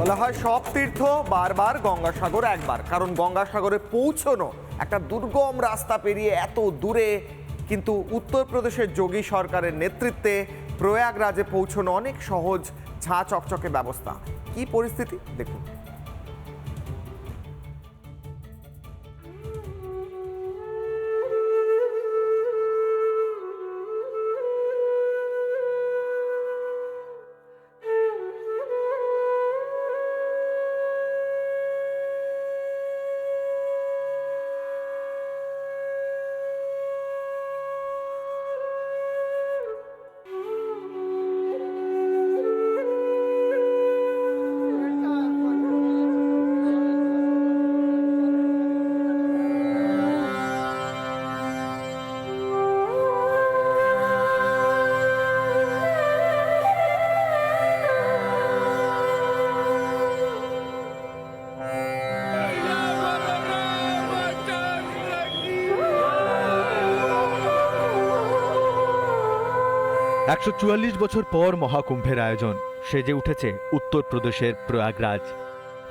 বলা হয় সব তীর্থ বারবার গঙ্গাসাগর একবার, কারণ গঙ্গাসাগরে পৌঁছনো একটা দুর্গম রাস্তা পেরিয়ে এত দূরে। কিন্তু উত্তরপ্রদেশের যোগী সরকারের নেতৃত্বে প্রয়াগরাজে পৌঁছনো অনেক সহজ, ঝাঁ চকচকে ব্যবস্থা। কি পরিস্থিতি? দেখুন। একশো চুয়াল্লিশ বছর পর মহাকুম্ভের আয়োজন। সেজে উঠেছে উত্তরপ্রদেশের প্রয়াগরাজ।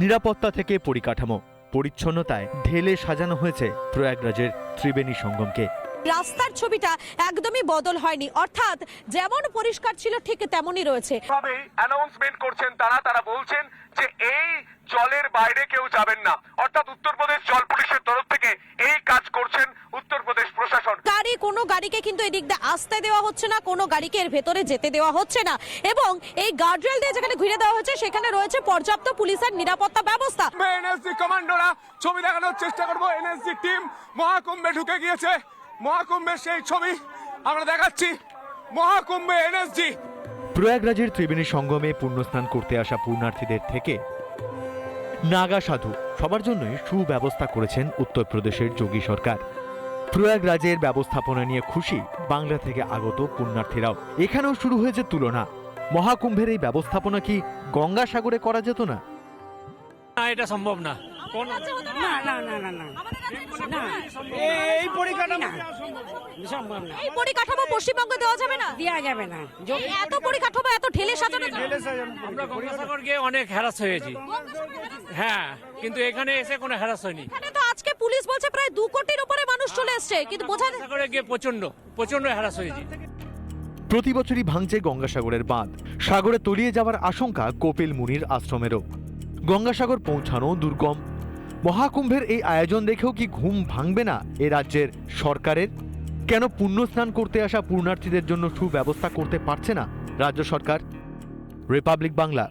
নিরাপত্তা থেকে পরিকাঠামো পরিচ্ছন্নতায় ঢেলে সাজানো হয়েছে প্রয়াগরাজের ত্রিবেণী সঙ্গমকে। রাস্তার ছবিটা একদমই বদল হয়নি। অর্থাৎ যেমন পরিষ্কার ছিল ঠিক তেমনই রয়েছে। তবে অ্যানাউন্সমেন্ট করছেন তারা। তারা বলছেন যে এই জলের বাইরে কেউ যাবেন না। অর্থাৎ উত্তরপ্রদেশ জল পুলিশের তরফ থেকে এই কাজ করছেন উত্তরপ্রদেশ প্রশাসন গাড়ি কোনো গাড়িকে কিন্তু এদিক দিয়ে আসতে দেওয়া হচ্ছে না কোনো গাড়িকে এর ভেতরে যেতে দেওয়া হচ্ছে না। এবং এই গার্ডরেল দিয়ে যেখানে ঘিরে দেওয়া হচ্ছে সেখানে রয়েছে পর্যাপ্ত পুলিশের নিরাপত্তা ব্যবস্থা। এনএসজি কমান্ডোরা ছবি দেখানোর চেষ্টা করব। এনএসজি টিম মহাকুম্ভে ঢুকে গিয়েছে। মহাকুম্ভের সেই ছবি আমরা দেখাচ্ছি। মহাকুম্ভে এনএসজি প্রয়াগরাজের ত্রিবেণী সঙ্গমে পুণ্যস্নান করতে আসা পুণ্যার্থীদের থেকে নাগা সাধু সবার জন্যই সুব্যবস্থা করেছেন উত্তরপ্রদেশের যোগী সরকার। প্রয়াগরাজের ব্যবস্থাপনা নিয়ে খুশি বাংলা থেকে আগত পুণ্যার্থীরাও। এখানেও শুরু হয়েছে তুলনা। মহাকুম্ভের এই ব্যবস্থাপনা কি গঙ্গাসাগরে করা যেত না? না এটা সম্ভব না। না না না না না। না। এই পরিকাঠামো সম্ভব না। এই পরিকাঠামো পশ্চিমবঙ্গে দেওয়া যাবে না? দেওয়া যাবে না। এত পরিকাঠামো এত ঢেলে সাজানো কেন? আমরা গঙ্গাসাগর গিয়ে অনেক হ্যারাস হয়েছি। হ্যাঁ কিন্তু এখানে এসে কোনো হ্যারাস হয়নি। এখানে তো আজকে পুলিশ বলছে প্রায় দু কোটির উপরে মানুষ চলে এসছে কিন্তু বোঝা যায়- গিয়ে প্রচণ্ড প্রচণ্ড হ্যারাস হয়েছি। প্রতি বছরই ভাঙছে গঙ্গাসাগরের বাঁধ। সাগরে তলিয়ে যাওয়ার আশঙ্কা কপিল মুনির আশ্রমেরও। গঙ্গাসাগর পৌঁছানো দুর্গম। মহাকুম্ভের এই আয়োজন দেখেও কি ঘুম ভাঙবে না এ রাজ্যের সরকারের? কেন পুণ্য স্নান করতে আসা পূর্ণার্থীদের জন্য সুব্যবস্থা করতে পারছে না রাজ্য সরকার? রিপাবলিক বাংলা